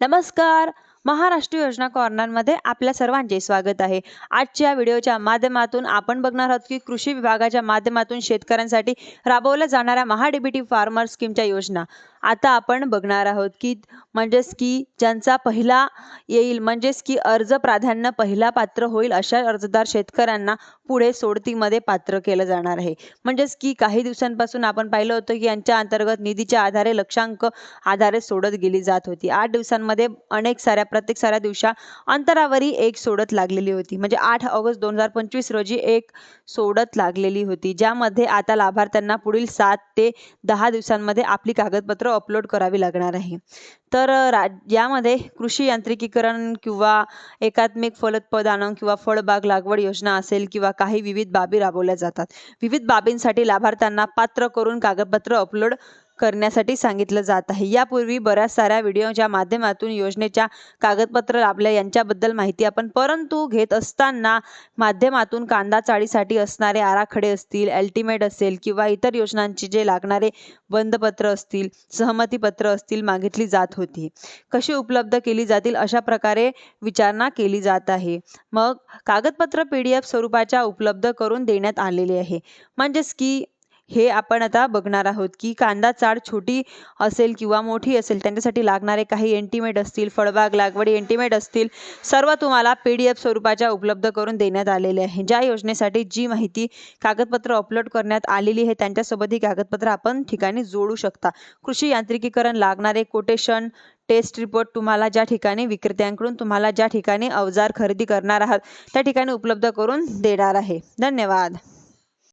नमस्कार महाराष्ट्र योजना कॉर्नरमध्ये आपल्या सर्वांचे स्वागत आहे. आजच्या व्हिडिओच्या माध्यमातून आपण बघणार आहोत की कृषी विभागाच्या माध्यमातून शेतकऱ्यांसाठी राबवल्या जाणाऱ्या महाडीबीटी फार्मर स्कीमच्या योजना. आता आपण बघणार आहोत की म्हणजेच की ज्यांचा पहिला येईल म्हणजेच की अर्ज प्राधान्य पहिला पात्र होईल अशा अर्जदार शेतकऱ्यांना पुढे सोडतीमध्ये पात्र केलं जाणार आहे. म्हणजेच की काही दिवसांपासून आपण पाहिलं होतं की यांच्या अंतर्गत निधीच्या आधारे लक्षांक आधारे सोडत गेली जात होती. आठ दिवसांमध्ये अनेक साऱ्या प्रत्येक साऱ्या दिवशा अंतरावरी एक सोडत लागलेली होती. म्हणजे आठ ऑगस्ट दोन हजार पंचवीस रोजी एक सोडत लागलेली होती. ज्यामध्ये आता लाभार्थ्यांना पुढील सात ते दहा दिवसांमध्ये आपली कागदपत्र अपलोड करावी लागणार आहे. तर रा यामध्ये कृषी यांत्रिकीकरण किंवा एकात्मिक फलोत्पादन किंवा फळबाग लागवड योजना असेल किंवा काही विविध बाबी राबवल्या जातात. विविध बाबींसाठी लाभार्थ्यांना पात्र करून कागदपत्र अपलोड करण्यासाठी सांगितलं जात आहे. यापूर्वी बऱ्याच साऱ्या व्हिडिओच्या माध्यमातून योजनेच्या कागदपत्र लाभल्या यांच्याबद्दल माहिती आपण परंतु घेत असताना माध्यमातून कांदा चाळीसाठी असणारे आराखडे असतील अल्टिमेट असेल किंवा इतर योजनांची जे लागणारे बंदपत्र असतील सहमतीपत्र असतील मागितली जात होती. कशी उपलब्ध केली जातील अशा प्रकारे विचारणा केली जात आहे. मग कागदपत्र पी डी एफ स्वरूपाच्या उपलब्ध करून देण्यात आलेले आहे. म्हणजेच की हे आपण आता बघणार आहोत की कांदा चाळ छोटी असेल किंवा मोठी असेल त्यांच्यासाठी लागणारे काही एंटीमेट असतील फळबाग लागवडी एंटीमेट असतील सर्व तुम्हाला पी डी एफ स्वरूपाच्या उपलब्ध करून देण्यात आलेले आहे. ज्या योजनेसाठी जी माहिती कागदपत्र अपलोड करण्यात आलेली आहे त्यांच्यासोबत ही कागदपत्र आपण ठिकाणी जोडू शकता. कृषी यांत्रिकीकरण लागणारे कोटेशन टेस्ट रिपोर्ट तुम्हाला ज्या ठिकाणी विक्रेत्यांकडून तुम्हाला ज्या ठिकाणी अवजार खरेदी करणार आहात त्या ठिकाणी उपलब्ध करून देणार आहे. धन्यवाद.